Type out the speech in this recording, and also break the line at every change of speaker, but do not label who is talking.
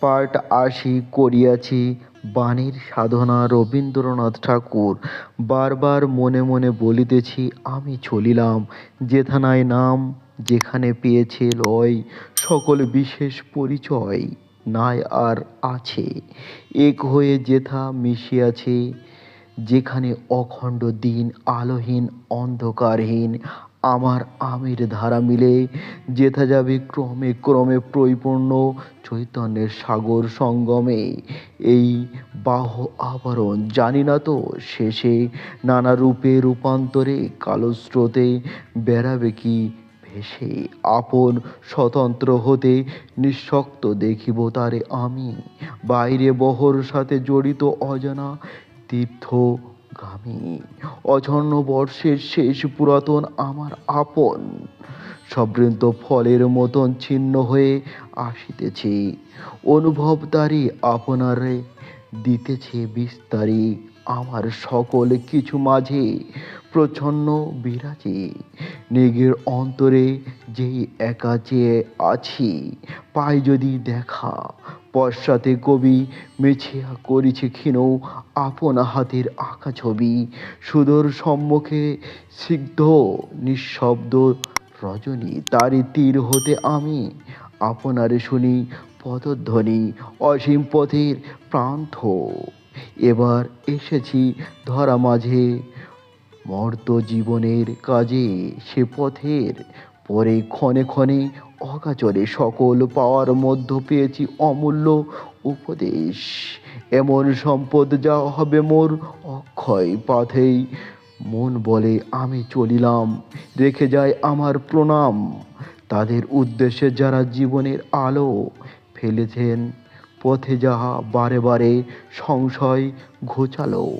পাঠ আশি করিয়াছি বাণীর সাধনা রবীন্দ্রনাথ ঠাকুর। বারবার মনে মনে বলিতেছি, আমি চলিলাম যেথানায় নাম যেখানে পেয়েছে লয়, সকল বিশেষ পরিচয় নাই আর আছে। এক হয়ে যেথা মিশিয়াছে, যেখানে অখণ্ড দিন আলোহীন অন্ধকারহীন আমার আমির ধারা মিলে যেথা যাবে ক্রমে ক্রমে পরিপূর্ণ চৈতন্যের সাগর সঙ্গমে। এই বাহ আবরণ জানি না তো, শেষে নানা রূপে রূপান্তরে কালো স্রোতে বেড়াবে কি ভেসে? আপন স্বতন্ত্র হতে নিঃশক্ত দেখিব তারে আমি। বাইরে বহর সাথে জড়িত অজানা তীর্থগামী অঝর্ণ বর্ষের শেষ পুরাতন আমার আপন। সবৃন্ত ফলের মতন ছিন্ন হয়ে আসিতেছে। অনুভব তারি আপনারে দিতেছে বিস্তারি। আমার সকল কিছু মাঝে প্রচ্ছন্ন বিরাজে। নিগের অন্তরে যেই একা চেয়ে আছি, পাই যদি দেখা পশ্চাতে কবি মেছিয়া করিছে ক্ষীণ আপন হাতের আঁকা ছবি। সুদূর সম্মুখে সিদ্ধ নিঃশব্দ রজনী তারি তীর হতে আমি আপনারে শুনি পদধ্বনি। অসীম পথের প্রান্ত, এবার এসেছি ধরা মাঝে। মর্ত জীবনের কাজে সে পথের পরে ক্ষণে ক্ষণে অগাচরে সকল পাওয়ার মধ্য পেয়েছি অমূল্য উপদেশ। এমন সম্পদ যা হবে মোর অক্ষয় পথেই। মন বলে আমি চলিলাম, রেখে যায় আমার প্রণাম। তাদের উদ্দেশ্যে যারা জীবনের আলো ফেলেছেন, পথে যাহা বারে বারে সংশয় ঘোচালো।